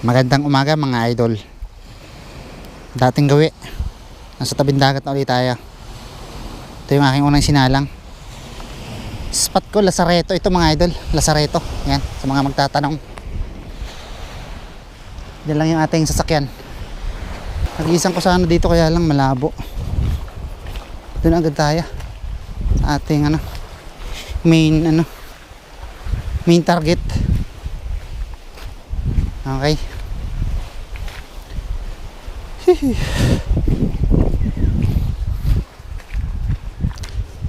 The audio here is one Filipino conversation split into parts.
Magandang umaga mga idol. Dating gawi. Nasa tabing dagat na ulit tayo. Ito yung aking unang sinalang. Spot ko, Lazareto. Ito mga idol, Lazareto. Yan, sa mga magtatanong. Yan lang yung ating sasakyan. Nag-iisang ko sana dito kaya lang malabo. Doon agad tayo. Sa ating ano, main ano, main target. Okay.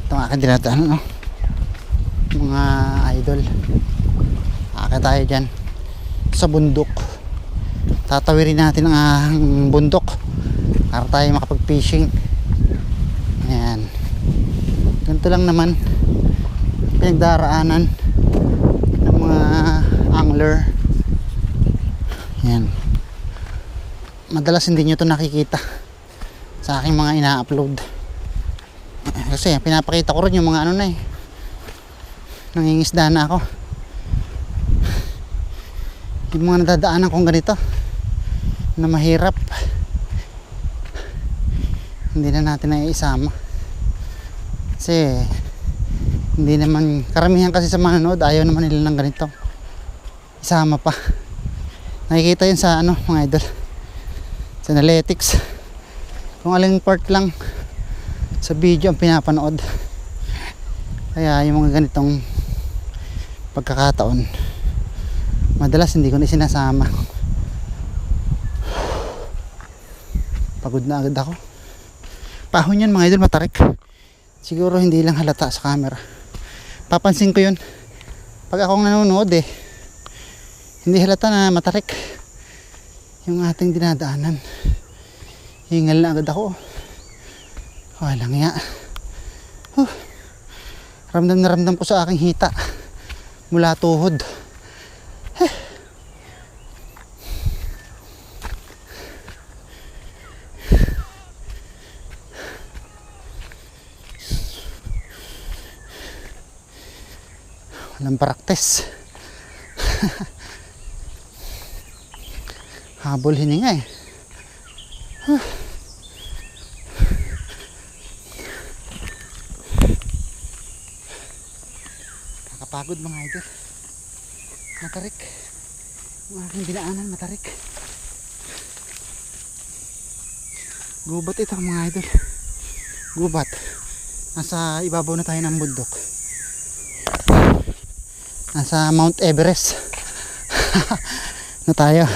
Ito ang aking dinadaan, no? Mga idol. Aka tayo dyan. Sa bundok. Tatawirin natin ang bundok. Para tayo makapag-fishing. Ayan. Ganito lang naman. Pinagdaraanan ng mga angler. Yan. Madalas hindi nyo to nakikita sa aking mga ina-upload. Kasi pinapakita ko rin yung mga ano na eh. Nangingisda na ako. Yung mga nadadaanan kong ganito na mahirap. Hindi na natin na isama. Kasi hindi naman karamihan kasi sa manonood ayaw naman nila ng ganito. Isama pa. Nakikita yun sa ano mga idol. Sa analytics. Kung aling part lang sa video ang pinapanood. Kaya yung mga ganitong pagkakataon madalas hindi ko na sinasama. Pagod na agad ako. Pahon yan mga idol matarik. Siguro hindi lang halata sa camera. Papansin ko yun. Pag akong nanonood eh, hindi halata na matarik yung ating dinadaanan. Hingal na agad ako. Walang nga huh. ramdam na ramdam ko sa aking hita. Mula tuhod. Eh. walang praktis habol hininga eh. Huh. kakapagod mga idol. Matarik. Ang aking dinaanan matarik. Gubat ito mga idol. Gubat. Nasa ibabaw na tayo ng bundok. Nasa Mount Everest. Na tayo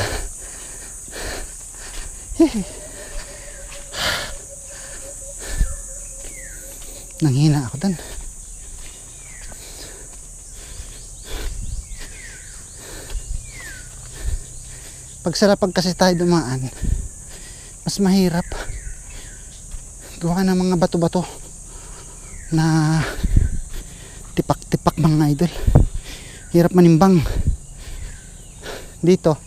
Nanghina ako dun. Pag sa kasi tayo dumaan, mas mahirap. Gawa ng mga bato-bato na tipak-tipak mga idol. Hirap manimbang. Dito,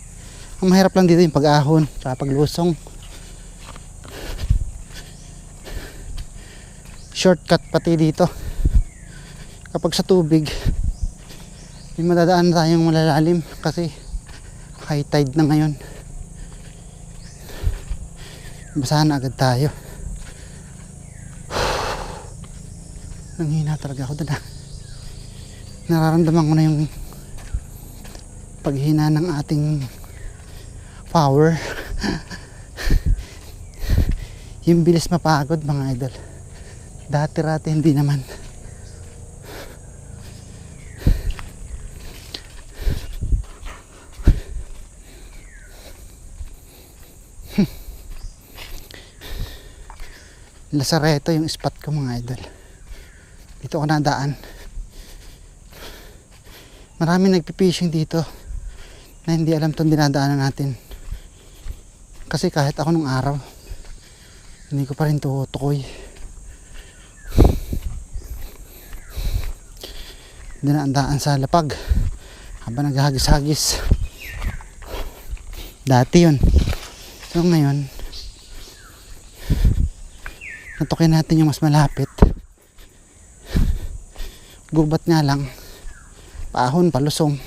ang mahirap lang dito yung pag-ahon, sa paglusong. shortcut pati dito kapag sa tubig may madadaan tayong malalalim kasi high tide na ngayon basahan agad tayo nanghina talaga ako doon ah. nararamdaman ko na yung paghina ng ating power. Yung bilis mapagod mga idol. Dati-rati hindi naman. Lazareto yung spot ko mga idol. Dito ako nadaan. Marami nagpipishing dito na hindi alam itong dinadaanan natin kasi kahit ako nung araw hindi ko pa rin tutukoy. Dinaan sa lapag habang naghahagis-hagis dati yun. So ngayon natukin natin yung mas malapit. Gubat nga lang paahon palusong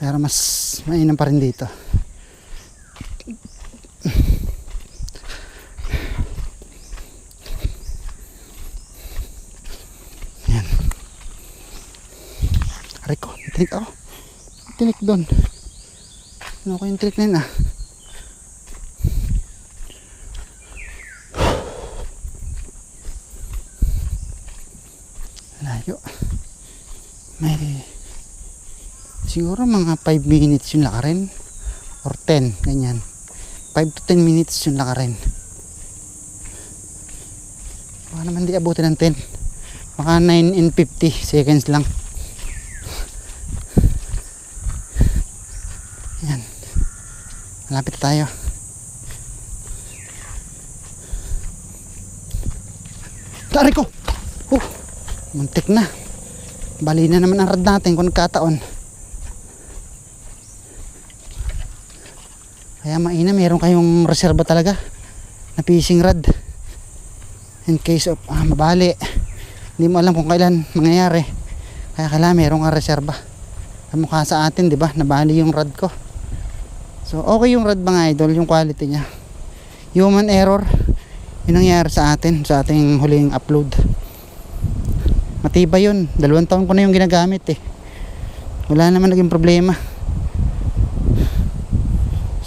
Pero mas mainam pa rin dito. Yan. Aray ko, tinik ako. Tinik doon. Ano ko yung tinik na yun ah? Layo. Siguro mga 5 minutes yung lakarin or 10 ganyan. 5 to 10 minutes yung lakarin baka naman di abutin ng 10 baka 9 and 50 seconds lang. Yan malapit tayo. Dari ko! Oh, muntik na. Bali na naman ang rad natin kung nagkataon. Kaya maina, meron kayong reserba talaga na fishing rod. In case of ah, mabali. Hindi mo alam kung kailan mangyayari. Kaya kailangan meron kang reserba. Kamukha sa atin, di ba? Nabali yung rod ko. So, okay yung rod mga idol, yung quality niya. Human error, yun ang nangyari sa atin, sa ating huling upload. Matibay yun. Dalawang taon ko na yung ginagamit eh. Wala naman naging problema.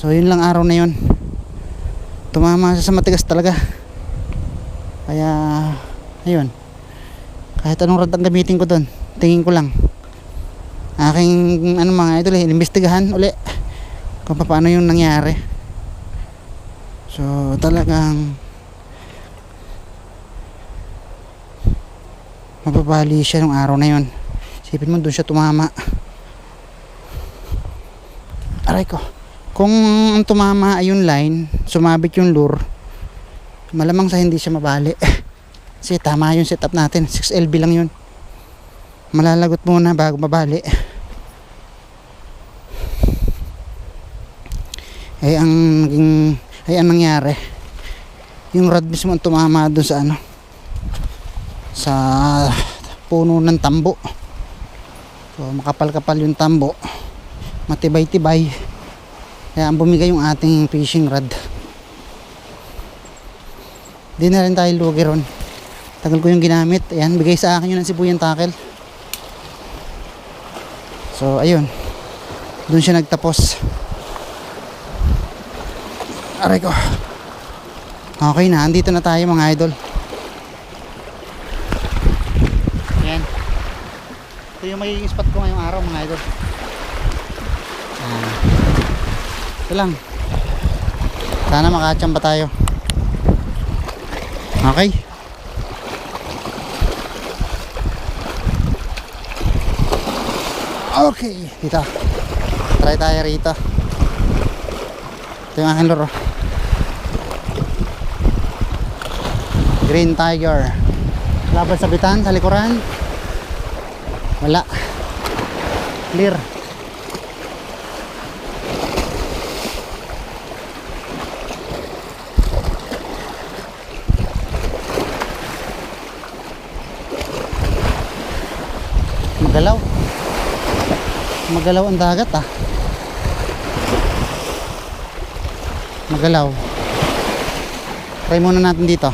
So yun lang araw na yun. Tumama sa matigas talaga. Kaya ayun. Kahit anong rod ang gamitin ko doon, tingin ko lang. Aking ano mga idol eh, inimbestigahan uli kung paano yung nangyari. So talagang mababali siya nung araw na yon isipin mo doon siya tumama aray ko kung ang tumama ay yung line sumabit yung lure malamang sa hindi siya mabali. Kasi tama yung setup natin. 6LB lang yun. Malalagot muna bago mabali. Ay ang naging ay ang nangyari. Yung rod mismo ang tumama doon sa ano sa puno ng tambo. So makapal-kapal yung tambo. Matibay-tibay kaya ang bumigay yung ating fishing rod. Di na rin tayo lugi ron. Tagal ko yung ginamit. Ayan bigay sa akin yun ng sibuyang takel so ayun. Doon siya nagtapos. Aray ko. Okay na andito na tayo mga idol. Yan. Ito yung magiging spot ko ngayong araw mga idol. Ito lang. Sana makachamba tayo. Okay. Okay. Dito. Try tayo rito. Ito yung aking. Green Tiger. Laban sa bitan sa likuran. Wala. Clear. Magalaw. Magalaw ang dagat ah. Magalaw. Try muna natin dito.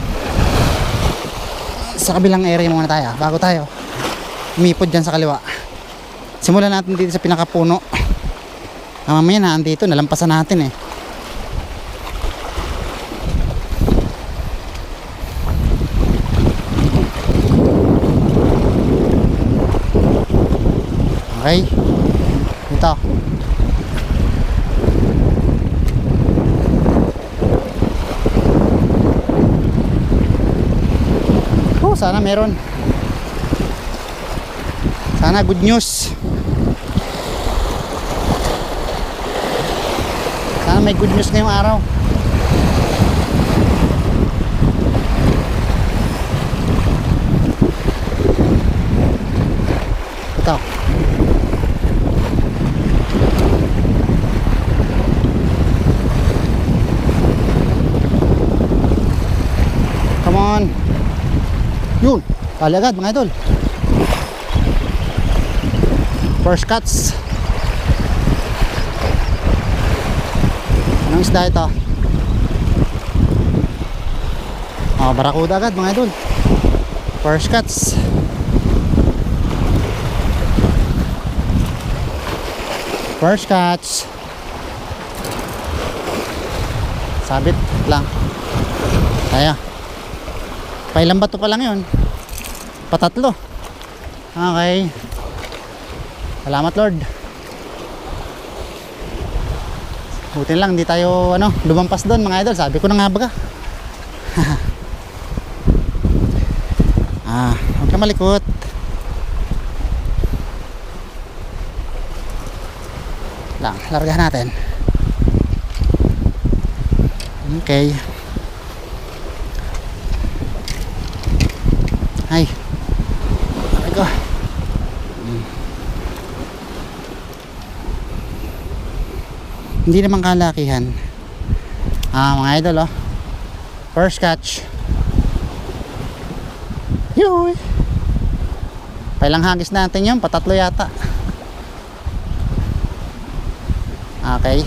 Sa kabilang area muna tayo bago tayo. Umipod dyan sa kaliwa. Simulan natin dito sa pinakapuno. Ah, mamaya na andito. Nalampasan natin eh. Okay dito Oh, sana meron. Sana good news. Sana may good news ngayong araw. Ito. Tali agad mga idol. First cuts. Anong isda ito? Oh, barakuda agad mga idol. First cuts. First cuts. Sabit lang. Kaya. Pailang bato pa lang yun. Patatlo. Okay. Salamat Lord. Buti lang, hindi tayo ano, lumampas doon mga idol. Sabi ko na nga baga. ah, huwag ka malikot. Lang, largahan natin. Okay. Ay. Aray ko. Hmm. Hindi naman kalakihan. Ah, mga idol oh. First catch. Yuy. Pailang hagis natin yun, patatlo yata. Okay.